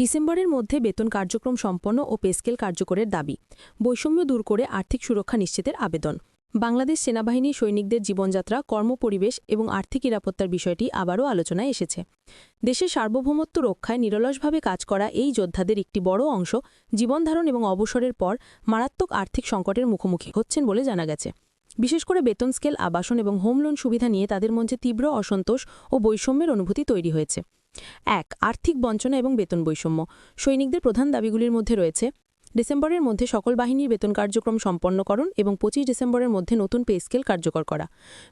ডিসেম্বরের মধ্যে বেতন কার্যক্রম সম্পন্ন ও পেস্কেল কার্যকরের দাবি। বৈষম্য দূর করে আর্থিক সুরক্ষা নিশ্চিতের আবেদন। বাংলাদেশ সেনাবাহিনী সৈনিকদের জীবনযাত্রা, কর্মপরিবেশ এবং আর্থিক নিরাপত্তার বিষয়টি আবারও আলোচনায় এসেছে। দেশের সার্বভৌমত্ব রক্ষায় নিরলসভাবে কাজ করা এই যোদ্ধাদের একটি বড় অংশ জীবনধারণ এবং অবসরের পর মারাত্মক আর্থিক সংকটের মুখোমুখি হচ্ছেন বলে জানা গেছে। বিশেষ করে বেতন স্কেল, আবাসন এবং হোম লোন সুবিধা নিয়ে তাদের মঞ্চে তীব্র অসন্তোষ ও বৈষম্যের অনুভূতি তৈরি হয়েছে। এক, আর্থিক বঞ্চনা এবং বেতন বৈষম্য। সৈনিকদের প্রধান দাবিগুলির মধ্যে রয়েছে, ডিসেম্বরের মধ্যে সকল বাহিনীর বেতন কার্যক্রম সম্পন্নকরণ এবং পঁচিশ ডিসেম্বরের মধ্যে নতুন পে স্কেল কার্যকর করা।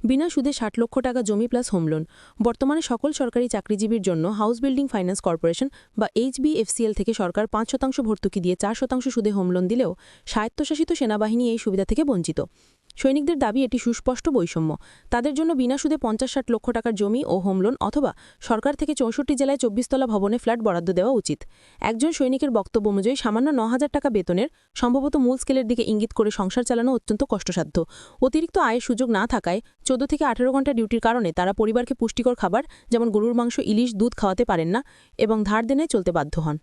বিনা সুদে ষাট লক্ষ টাকা জমি প্লাস হোম লোন বর্তমানে সকল সরকারি চাকরিজীবীর জন্য হাউস বিল্ডিং ফাইন্যান্স কর্পোরেশন বা এইচবিএফসিএল থেকে সরকার পাঁচ শতাংশ ভর্তুকি দিয়ে চার শতাংশ সুদে হোম লোন দিলেও স্বায়ত্তশাসিত সেনাবাহিনী এই সুবিধা থেকে বঞ্চিত। সৈনিকদের দাবি, এটি সুস্পষ্ট বৈষম্য। তাদের জন্য বিনা সুদে পঞ্চাশ ষাট লক্ষ টাকার জমি ও হোম লোন অথবা সরকার থেকে চৌষট্টি জেলায় চব্বিশতলা ভবনে ফ্ল্যাট বরাদ্দ দেওয়া উচিত। একজন সৈনিকের বক্তব্য অনুযায়ী, সামান্য ন হাজার টাকা বেতনের সম্ভবত মূল স্কেলের দিকে ইঙ্গিত করে সংসার চালানো অত্যন্ত কষ্টসাধ্য। অতিরিক্ত আয়ের সুযোগ না থাকায় চোদ্দ থেকে আঠেরো ঘণ্টা ডিউটির কারণে তারা পরিবারকে পুষ্টিকর খাবার, যেমন গরুর মাংস, ইলিশ, দুধ খাওয়াতে পারেন না এবং ধার দেনায় চলতে বাধ্য হন।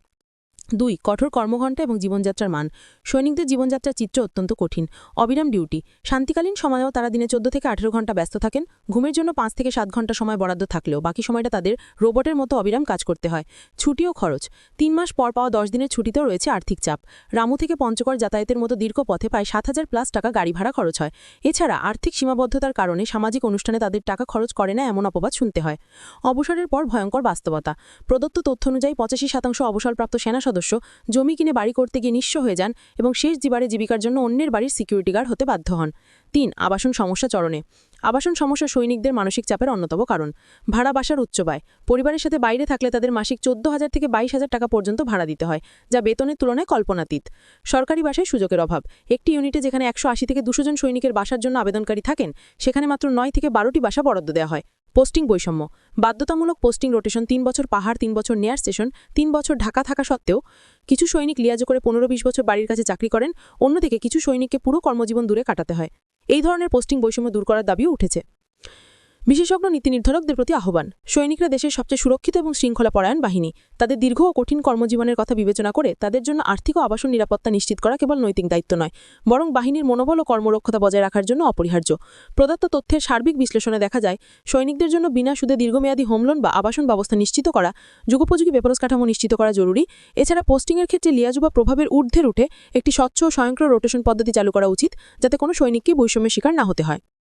দুই, কঠোর কর্মঘণ্টা এবং জীবনযাত্রার মান। সৈনিকদের জীবনযাত্রার চিত্র অত্যন্ত কঠিন। অবিরাম ডিউটি। শান্তিকালীন সময়েও তারা দিনে চোদ্দ থেকে আঠেরো ঘণ্টা ব্যস্ত থাকেন। ঘুমের জন্য পাঁচ থেকে সাত ঘণ্টা সময় বরাদ্দ থাকলেও বাকি সময়টা তাদের রোবটের মতো অবিরাম কাজ করতে হয়। ছুটি ও খরচ। তিন মাস পর পাওয়া দশ দিনের ছুটিতেও রয়েছে আর্থিক চাপ। রামু থেকে পঞ্চগড় যাতায়াতের মতো দীর্ঘ পথে প্রায় সাত হাজার প্লাস টাকা গাড়ি ভাড়া খরচ হয়। এছাড়া আর্থিক সীমাবদ্ধতার কারণে সামাজিক অনুষ্ঠানে তাদের টাকা খরচ করে না এমন অপবাদ শুনতে হয়। অবসরের পর ভয়ঙ্কর বাস্তবতা। প্রদত্ত তথ্য অনুযায়ী পঁচাশি শতাংশ অবসরপ্রাপ্ত সেনা সদস্য জমি কিনে বাড়ি করতে গিয়ে নিঃস্ব হয়ে যান এবং শেষ জীবারে জীবিকার জন্য অন্যের বাড়ির সিকিউরিটি গার্ড হতে বাধ্য হন। তিন, আবাসন সমস্যা চরণে। আবাসন সমস্যা সৈনিকদের মানসিক চাপের অন্যতম কারণ। ভাড়া বাসার উচ্চ ব্যয়। পরিবারের সাথে বাইরে থাকলে তাদের মাসিক চোদ্দ হাজার থেকে বাইশ হাজার টাকা পর্যন্ত ভাড়া দিতে হয়, যা বেতনের তুলনায় কল্পনাতীত। সরকারি বাসায় সুযোগের অভাব। একটি ইউনিটে যেখানে একশো আশি থেকে দুশো জন সৈনিকের বাসার জন্য আবেদনকারী থাকেন, সেখানে মাত্র নয় থেকে বারোটি বাসা বরাদ্দ দেওয়া হয়। পোস্টিং বৈষম্য। বাধ্যতামূলক পোস্টিং রোটেশন তিন বছর পাহাড়, তিন বছর নেয়ার স্টেশন তিন বছর ঢাকা থাকা সত্ত্বেও কিছু সৈনিক লিয়াজো করে পনেরো বিশ বছর বাড়ির কাছে চাকরি করেন, অন্যদিকে কিছু সৈনিককে পুরো কর্মজীবন দূরে কাটাতে হয়। এই ধরনের পোস্টিং বৈষম্য দূর করার দাবিও উঠেছে। বিশেষজ্ঞ নীতি নির্ধারকদের প্রতি আহ্বান। সৈনিকরা দেশের সবচেয়ে সুরক্ষিত এবং শৃঙ্খলা পরায়ণ বাহিনী। তাদের দীর্ঘ ও কঠিন কর্মজীবনের কথা বিবেচনা করে তাদের জন্য আর্থিক ও আবাসন নিরাপত্তা নিশ্চিত করা কেবল নৈতিক দায়িত্ব নয়, বরং বাহিনীর মনোবল ও কর্মরক্ষতা বজায় রাখার জন্য অপরিহার্য। প্রদত্ত তথ্যের সার্বিক বিশ্লেষণে দেখা যায়, সৈনিকদের জন্য বিনা সুদে দীর্ঘমেয়াদী হোম লোন বা আবাসন ব্যবস্থা নিশ্চিত করা, যুগোপযোগী বেপরস কাঠামো নিশ্চিত করা জরুরি। এছাড়া পোস্টিংয়ের ক্ষেত্রে লিয়াজু বা প্রভাবের ঊর্ধ্বের উঠে একটি স্বচ্ছ ও স্বয়ংক্রিয় রোটেশন পদ্ধতি চালু করা উচিত, যাতে কোনো সৈনিককে বৈষম্যের শিকার না হতে হয়।